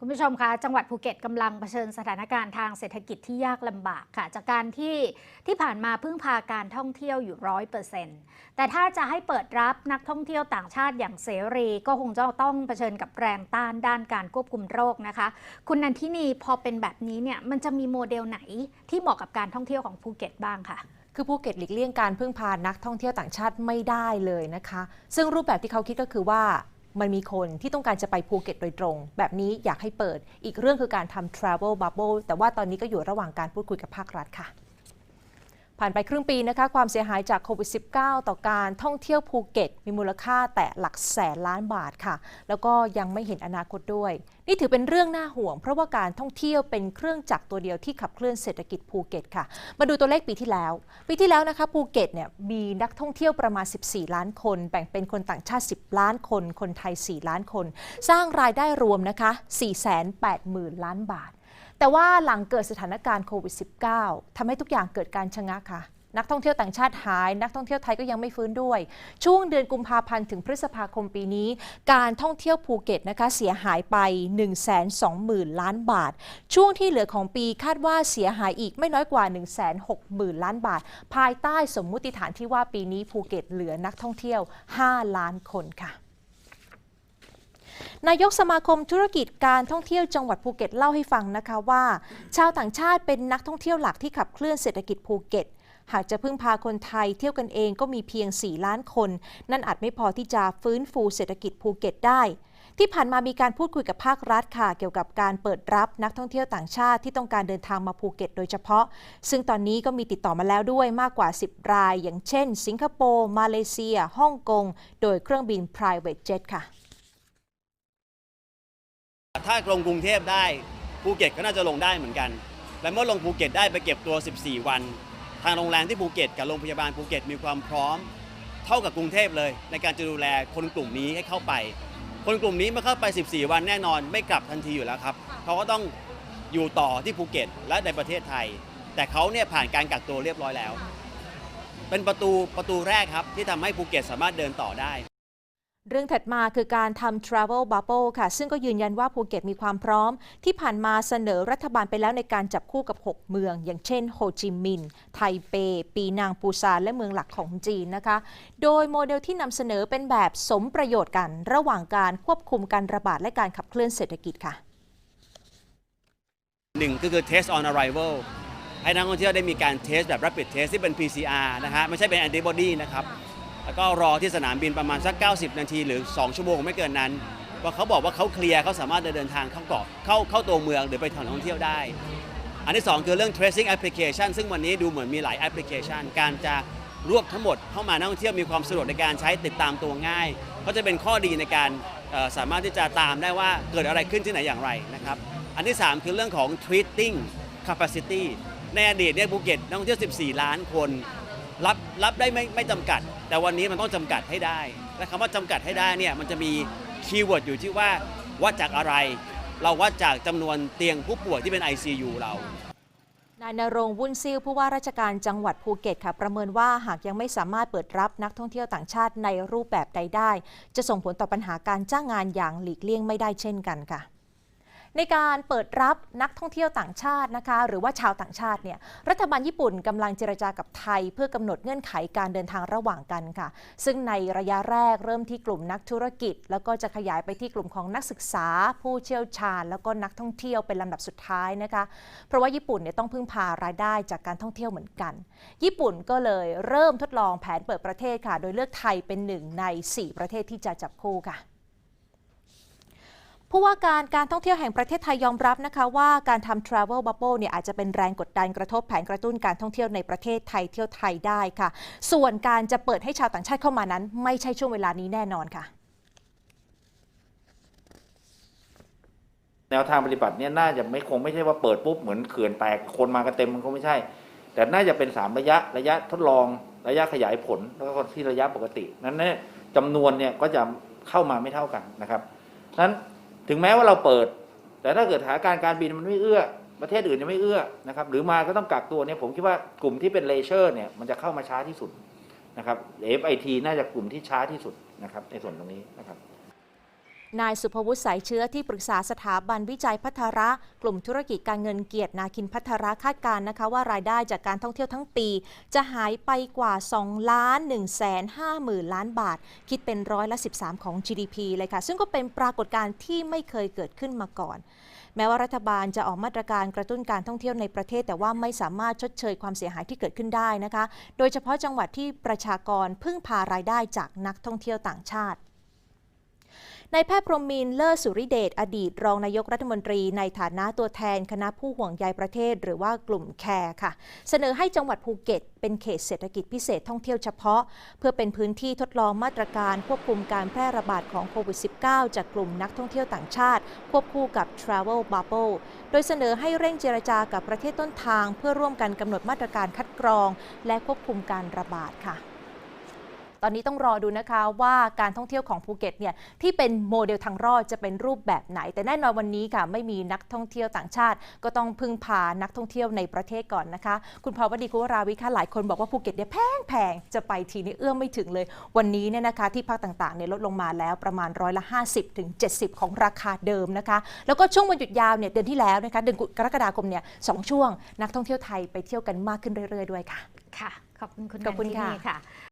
คุณผู้ชมคะจังหวัดภูเก็ตกำลังเผชิญสถานการณ์ทางเศรษฐกิจที่ยากลำบากค่ะ จากการที่ที่ผ่านมาพึ่งพาการท่องเที่ยวอยู่ร้อยเปอร์เซ็นต์แต่ถ้าจะให้เปิดรับนักท่องเที่ยวต่างชาติอย่างเสรีก็คงจะต้องเผชิญกับแรงต้านด้านการควบคุมโรคนะคะ คุณนันทินีพอเป็นแบบนี้เนี่ยมันจะมีโมเดลไหนที่เหมาะกับการท่องเที่ยวของภูเก็ตบ้างค่ะคือภูเก็ตหลีกเลี่ยงการพึ่งพานักท่องเที่ยวต่างชาติไม่ได้เลยนะคะ ซึ่งรูปแบบที่เขาคิดก็คือว่า มันมีคนที่ต้องการจะไปภูเก็ตโดยตรง แบบนี้อยากให้เปิด อีกเรื่องคือการทำ travel bubble แต่ว่าตอนนี้ก็อยู่ระหว่างการพูดคุยกับภาครัฐค่ะ ผ่านไปครึ่งปีนะคะความเสียหายจากโควิด -19 ต่อการท่องเที่ยวภูเก็ต มีมูลค่าแต่หลักแสนล้านบาทค่ะ แล้วก็ยังไม่เห็นอนาคตด้วย นี่ถือเป็นเรื่องน่าห่วง เพราะว่าการท่องเที่ยวเป็นเครื่องจักรตัวเดียวที่ขับเคลื่อนเศรษฐกิจภูเก็ตค่ะ มาดูตัวเลขปีที่แล้ว ปีที่แล้วนะคะภูเก็ตเนี่ยมีนักท่องเที่ยวประมาณ 14 ล้านคน แบ่งเป็นคนต่างชาติ 10 ล้านคน คนไทย 4 ล้านคน สร้างรายได้รวมนะคะ480,000 ล้านบาท แต่ว่าหลังเกิดสถานการณ์โควิด -19 ทำให้ทุกอย่างเกิดการชะงักค่ะ นักท่องเที่ยวต่างชาติหาย นักท่องเที่ยวไทยก็ยังไม่ฟื้นด้วย ช่วงเดือนกุมภาพันธ์ถึงพฤษภาคมปีนี้ การท่องเที่ยวภูเก็ตนะคะเสียหายไป 120,000 ล้านบาท ช่วงที่เหลือของปีคาดว่าเสียหายอีกไม่น้อยกว่า 160,000 ล้านบาท ภายใต้สมมุติฐานที่ว่าปีนี้ภูเก็ตเหลือนักท่องเที่ยว 5 ล้านคนค่ะ นายกสมาคมธุรกิจการท่องเที่ยวจังหวัดภูเก็ตเล่าให้ฟังนะคะว่า ชาวต่างชาติเป็นนักท่องเที่ยวหลักที่ขับเคลื่อนเศรษฐกิจภูเก็ตหากจะพึ่งพาคนไทยเที่ยวกันเองก็มีเพียง 4 ล้านคน นั่นอาจไม่พอที่จะฟื้นฟูเศรษฐกิจภูเก็ตได้ ที่ผ่านมามีการพูดคุยกับภาครัฐค่ะ เกี่ยวกับการเปิดรับนักท่องเที่ยวต่างชาติที่ต้องการเดินทางมาภูเก็ตโดยเฉพาะ ซึ่งตอนนี้ก็มีติดต่อมาแล้วด้วยมากกว่า 10 ราย อย่างเช่น สิงคโปร์ มาเลเซีย ฮ่องกง โดยเครื่องบิน private jet ค่ะ ถ้าลงกรุงเทพได้ภูเก็ตก็น่าจะลงได้เหมือนกัน และเมื่อลงภูเก็ตได้ไปเก็บตัว 14 วัน ทางโรงแรมที่ภูเก็ตกับโรงพยาบาลภูเก็ตมีความพร้อม เท่ากับกรุงเทพเลย ในการจะดูแลคนกลุ่มนี้ให้เข้าไป คนกลุ่มนี้เมื่อเข้าไป 14 วันแน่นอนไม่กลับทันทีอยู่แล้วครับเขาก็ต้องอยู่ต่อที่ภูเก็ตและในประเทศไทย แต่เขาเนี่ยผ่านการกักตัวเรียบร้อยแล้ว เป็นประตูประตูแรกครับที่ทำให้ภูเก็ตสามารถเดินต่อได้ เรื่องถัดมาคือการทำ Travel Bubble ค่ะ ซึ่งก็ยืนยันว่าภูเก็ตมีความพร้อม ที่ผ่านมาเสนอรัฐบาลไปแล้วในการจับคู่กับ 6 เมือง อย่างเช่น โฮจิมินห์ไทเป ปีนังปูซานและเมืองหลักของจีนนะคะ โดยโมเดลที่นำเสนอเป็นแบบสมประโยชน์กัน ระหว่างการควบคุมการระบาดและการขับเคลื่อนเศรษฐกิจค่ะหนึ่งก็คือ test on arrival ให้นักท่องเที่ยวได้มีการเทสแบบ rapid test ที่เป็น PCR นะฮะไม่ใช่เป็น antibody นะครับ แล้วก็รอที่สนามบินประมาณสัก 90 นาทีหรือ 2 ชั่วโมงไม่เกินนั้นว่าเขาบอกว่าเขาเคลียร์เขาสามารถเดินทางเข้าเกาะเข้าเข้าตัวเมืองหรือไปท่องเที่ยวได้ อันที่ 2 คือเรื่อง tracing application ซึ่งวันนี้ดูเหมือนมีหลายแอปพลิเคชัน การจะรวบทั้งหมดเข้ามานักท่องเที่ยวมีความสะดวกในการใช้ติดตามตัวง่าย ก็จะเป็นข้อดีในการสามารถที่จะตามได้ว่าเกิดอะไรขึ้นที่ไหนอย่างไรนะครับ อันที่ 3 คือเรื่องของ treating capacity ในอดีตเนี่ยภูเก็ตนักท่องเที่ยว 14 ล้านคน รับรับได้ไม่ไม่จำกัด แต่วันนี้มันต้องจำกัดให้ได้ และคำว่าจำกัดให้ได้เนี่ยมันจะมีคีย์เวิร์ดอยู่ที่ว่าวัดจากอะไร เราวัดจากจำนวนเตียงผู้ป่วยที่เป็น ICU เรา นายนรงค์วุ่นซิลผู้ว่าราชการจังหวัดภูเก็ตค่ะ ประเมินว่าหากยังไม่สามารถเปิดรับนักท่องเที่ยวต่างชาติในรูปแบบใดได้ จะส่งผลต่อปัญหาการจ้างงานอย่างหลีกเลี่ยงไม่ได้เช่นกันค่ะ ในการเปิดรับนักท่องเที่ยวต่างชาตินะคะ หรือว่าชาวต่างชาติเนี่ยรัฐบาลญี่ปุ่นกำลังเจรจากับไทย เพื่อกำหนดเงื่อนไขการเดินทางระหว่างกันค่ะ ซึ่งในระยะแรกเริ่มที่กลุ่มนักธุรกิจ แล้วก็จะขยายไปที่กลุ่มของนักศึกษา ผู้เชี่ยวชาญ แล้วก็นักท่องเที่ยวเป็นลำดับสุดท้ายนะคะ เพราะว่าญี่ปุ่นเนี่ยต้องพึ่งพารายได้จากการท่องเที่ยวเหมือนกัน ญี่ปุ่นก็เลยเริ่มทดลองแผนเปิดประเทศค่ะ โดยเลือกไทยเป็นหนึ่งใน 4 ประเทศที่จะจับคู่ค่ะ ผู้ว่าการการท่องเที่ยวแห่งประเทศไทยยอมรับนะคะว่าการทำ Travel Bubble เนี่ยอาจจะเป็นแรงกดดันกระทบแผนกระตุ้นการท่องเที่ยวในประเทศไทยเที่ยวไทยได้ค่ะ ส่วนการจะเปิดให้ชาวต่างชาติเข้ามานั้น ไม่ใช่ช่วงเวลานี้แน่นอนค่ะ แนวทางปฏิบัติเนี่ยน่าจะไม่คงไม่ใช่ว่าเปิดปุ๊บเหมือนเขื่อนแตกคนมากันเต็มมันคงไม่ใช่ แต่น่าจะเป็นสามระยะระยะทดลองระยะขยายผลแล้วก็ที่ระยะปกติ นั้นเนี่ยจำนวนเนี่ยก็จะเข้ามาไม่เท่ากันนะครับนั้น ถึงแม้ว่าเราเปิด แต่ถ้าเกิดสถานการณ์การบินมันไม่เอื้อ ประเทศอื่นยังไม่เอื้อนะครับ หรือมาก็ต้องกักตัวเนี่ยผมคิดว่ากลุ่มที่เป็นเลเชอร์เนี่ยมันจะเข้ามาช้าที่สุดนะครับ FIT น่าจะกลุ่มที่ช้าที่สุดนะครับในส่วนตรงนี้นะครับ นายสุภวุฒิสายเชื้อที่ปรึกษาสถาบันวิจัยพัฒระ กลุ่มธุรกิจการเงินเกียรตินาคินพัฒระคาดการณ์นะคะว่ารายได้จากการท่องเที่ยวทั้งปี จะหายไปกว่า2ล้าน1แสน5หมื่นล้านบาท คิดเป็นร้อยละ 13 ของ GDP เลยค่ะ ซึ่งก็เป็นปรากฏการณ์ที่ไม่เคยเกิดขึ้นมาก่อน แม้ว่ารัฐบาลจะออกมาตรการกระตุ้นการท่องเที่ยวในประเทศ แต่ว่าไม่สามารถชดเชยความเสียหายที่เกิดขึ้นได้นะคะ โดยเฉพาะจังหวัดที่ประชากรพึ่งพารายได้จากนักท่องเที่ยวต่างชาติ นายแพทย์พรหมินเลิศสุริเดชอดีต รองนายกรัฐมนตรีในฐานะตัวแทนคณะผู้ห่วงใยประเทศ หรือว่ากลุ่มแคร์ค่ะ เสนอให้จังหวัดภูเก็ต เป็นเขตเศรษฐกิจพิเศษท่องเที่ยวเฉพาะ เพื่อเป็นพื้นที่ทดลองมาตรการควบคุมการแพร่ระบาดของโควิด -19 จากกลุ่มนักท่องเที่ยวต่างชาติ ควบคู่กับ Travel Bubble โดยเสนอให้เร่งเจรจากับประเทศต้นทาง เพื่อร่วมกันกำหนดมาตรการคัดกรอง และควบคุมการระบาดค่ะ ตอนนี้ต้องรอดูนะคะว่าการท่องเที่ยวของภูเก็ตเนี่ยที่เป็นโมเดลทางรอดจะเป็นรูปแบบไหน แต่แน่นอนวันนี้ค่ะไม่มีนักท่องเที่ยวต่างชาติ ก็ต้องพึ่งพานักท่องเที่ยวในประเทศก่อนนะคะ คุณภาวดีคุณวราวิค่ะหลายคนบอกว่าภูเก็ตเนี่ยแพงแพงจะไปทีนี้เอื้อมไม่ถึงเลย วันนี้เนี่ยนะคะที่ภาคต่างๆเนี่ยลดลงมาแล้วประมาณร้อยละ 50ถึง70 ของราคาเดิมนะคะ แล้วก็ช่วงวันหยุดยาวเนี่ยเดือนที่แล้วนะคะเดือนกรกฎาคมเนี่ยสองช่วง นักท่องเที่ยวไทยไปเที่ยวกันมากขึ้นเรื่อย ๆ ด้วยค่ะ ค่ะ ขอบคุณคุณขอบคุณนันทินีค่ะค่ะ